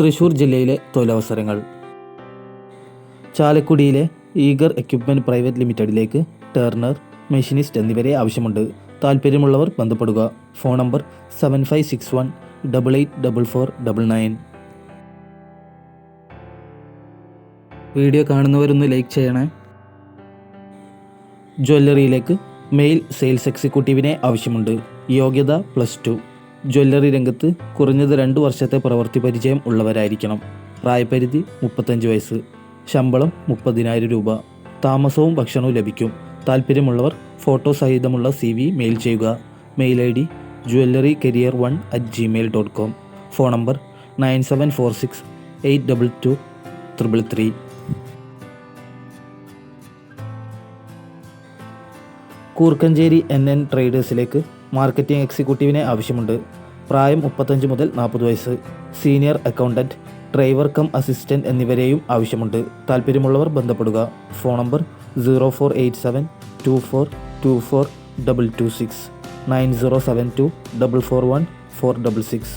തൃശൂർ ജില്ലയിലെ തൊഴിലവസരങ്ങൾ. ചാലക്കുടിയിലെ ഈഗർ എക്യുപ്മെന്റ് പ്രൈവറ്റ് ലിമിറ്റഡിലേക്ക് ടേർണർ മെഷീനിസ്റ്റ് എന്നിവരെ ആവശ്യമുണ്ട്. താല്പര്യമുള്ളവർ ബന്ധപ്പെടുക. Phone number seven five six one double eight double four double nine video കാണുന്നവരൊന്ന് like ചെയ്യണേ. ജ്വല്ലറിയിലേക്ക് മെയിൽ സെയിൽസ് എക്സിക്യൂട്ടീവിനെ ആവശ്യമുണ്ട്. യോഗ്യത പ്ലസ് ടു. ജ്വല്ലറി രംഗത്ത് കുറഞ്ഞത് രണ്ട് വർഷത്തെ പ്രവൃത്തി പരിചയം ഉള്ളവരായിരിക്കണം. പ്രായപരിധി മുപ്പത്തഞ്ച് വയസ്സ്. ശമ്പളം മുപ്പതിനായിരം രൂപ. താമസവും ഭക്ഷണവും ലഭിക്കും. താല്പര്യമുള്ളവർ ഫോട്ടോ സഹിതമുള്ള സി വി മെയിൽ ചെയ്യുക. Mail I D jewellery career one at Gmail dot com phone number nine seven four six eight double two triple three. Koorkenchery N N ട്രേഡേഴ്സിലേക്ക് marketing എക്സിക്യൂട്ടീവിനെ ആവശ്യമുണ്ട്. പ്രായം മുപ്പത്തഞ്ച് മുതൽ നാൽപ്പത് വയസ്സ് senior accountant driver cum assistant എന്നിവരെയും ആവശ്യമുണ്ട്. താല്പര്യമുള്ളവർ ബന്ധപ്പെടുക. Phone number zero four eight seven two four two four double two six nine zero seven two double four one four double six.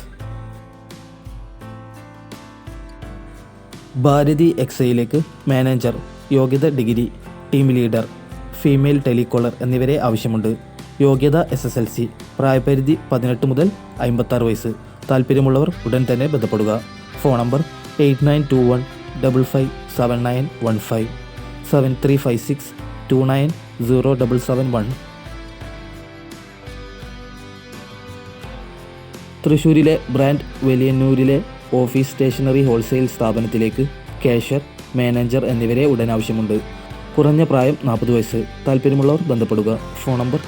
Bharathi എക്സയിലേക്ക് manager യോഗ്യത degree team leader female telecaller എന്നിവരെ ആവശ്യമുണ്ട്. യോഗ്യത S S L C പ്രായപരിധി പതിനെട്ട് മുതൽ അമ്പത്താറ് വയസ്സ്. താല്പര്യമുള്ളവർ ഉടൻ തന്നെ ബന്ധപ്പെടുക. Phone number eight nine two one double five seven nine one five. Seven three five six two nine zero double seven one. തൃശ്ശൂരിലെ ബ്രാൻഡ് വലിയന്നൂരിലെ ഓഫീസ് സ്റ്റേഷനറി ഹോൾസെയിൽ സ്ഥാപനത്തിലേക്ക് കാഷ്യർ മാനേജർ എന്നിവരെ ഉടൻ ആവശ്യമുണ്ട്. കുറഞ്ഞ പ്രായം നാൽപ്പത് വയസ്സ്. താല്പര്യമുള്ളവർ ബന്ധപ്പെടുക. Phone number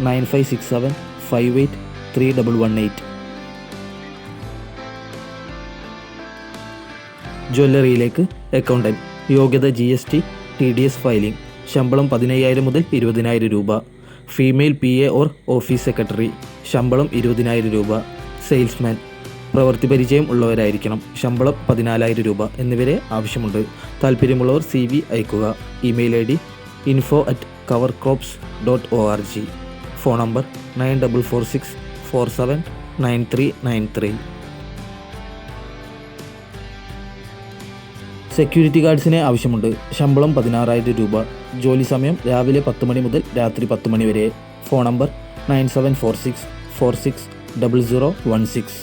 nine five six seven five eight three double one eight ജ്വല്ലറിയിലേക്ക് accountant യോഗ്യത G S T T D S filing ശമ്പളം പതിനയ്യായിരം മുതൽ ഇരുപതിനായിരം രൂപ. Female P A or office secretary ശമ്പളം ഇരുപതിനായിരം രൂപ. സെയിൽസ്മാൻ പ്രവൃത്തി പരിചയം ഉള്ളവരായിരിക്കണം ശമ്പളം പതിനാലായിരം രൂപ എന്നിവരെ ആവശ്യമുണ്ട്. താല്പര്യമുള്ളവർ സി വി അയക്കുക email I D info at cover crops dot O R G phone number nine double four six four seven nine three nine three. Security ഗാർഡ്സിനെ ആവശ്യമുണ്ട്. ശമ്പളം പതിനാറായിരം രൂപ. ജോലി സമയം രാവിലെ പത്ത് മണി മുതൽ രാത്രി പത്ത് മണി വരെ. Phone number nine seven four six four six double zero one six.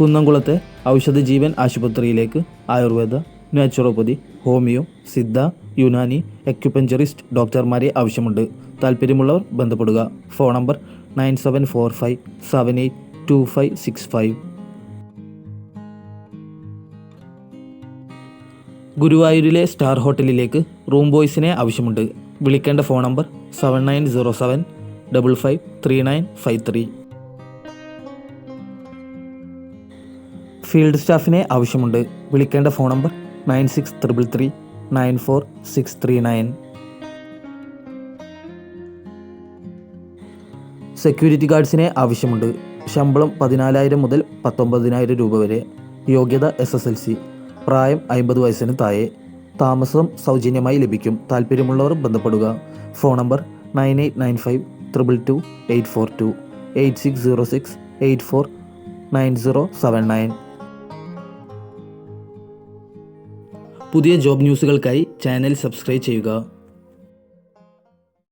കുന്നംകുളത്തെ Aushadha Jeevan ആശുപത്രിയിലേക്ക് Ayurveda naturopathy homeo Siddha Unani acupuncturist ഡോക്ടർമാരെ ആവശ്യമുണ്ട്. താല്പര്യമുള്ളവർ ബന്ധപ്പെടുക. Phone number nine seven four five seven eight two five six five. ഗുരുവായൂരിലെ സ്റ്റാർ ഹോട്ടലിലേക്ക് room ബോയ്സിനെ ആവശ്യമുണ്ട്. വിളിക്കേണ്ട phone number seven nine zero seven double five three nine five three. Field സ്റ്റാഫിനെ ആവശ്യമുണ്ട്. വിളിക്കേണ്ട phone number nine six triple three nine four six three nine. Security ഗാർഡ്സിനെ ആവശ്യമുണ്ട്. ശമ്പളം പതിനാലായിരം മുതൽ പത്തൊമ്പതിനായിരം രൂപ വരെ. യോഗ്യത എസ് എസ് എൽ സി പ്രായം അമ്പത് വയസ്സിന് താഴെ. താമസം സൗജന്യമായി ലഭിക്കും. താല്പര്യമുള്ളവർ ബന്ധപ്പെടുക. Phone number nine eight nine five triple two eight four two. Eight six zero six eight four nine zero seven nine. പുതിയ ജോബ് ന്യൂസുകൾക്കായി ചാനൽ സബ്സ്ക്രൈബ് ചെയ്യുക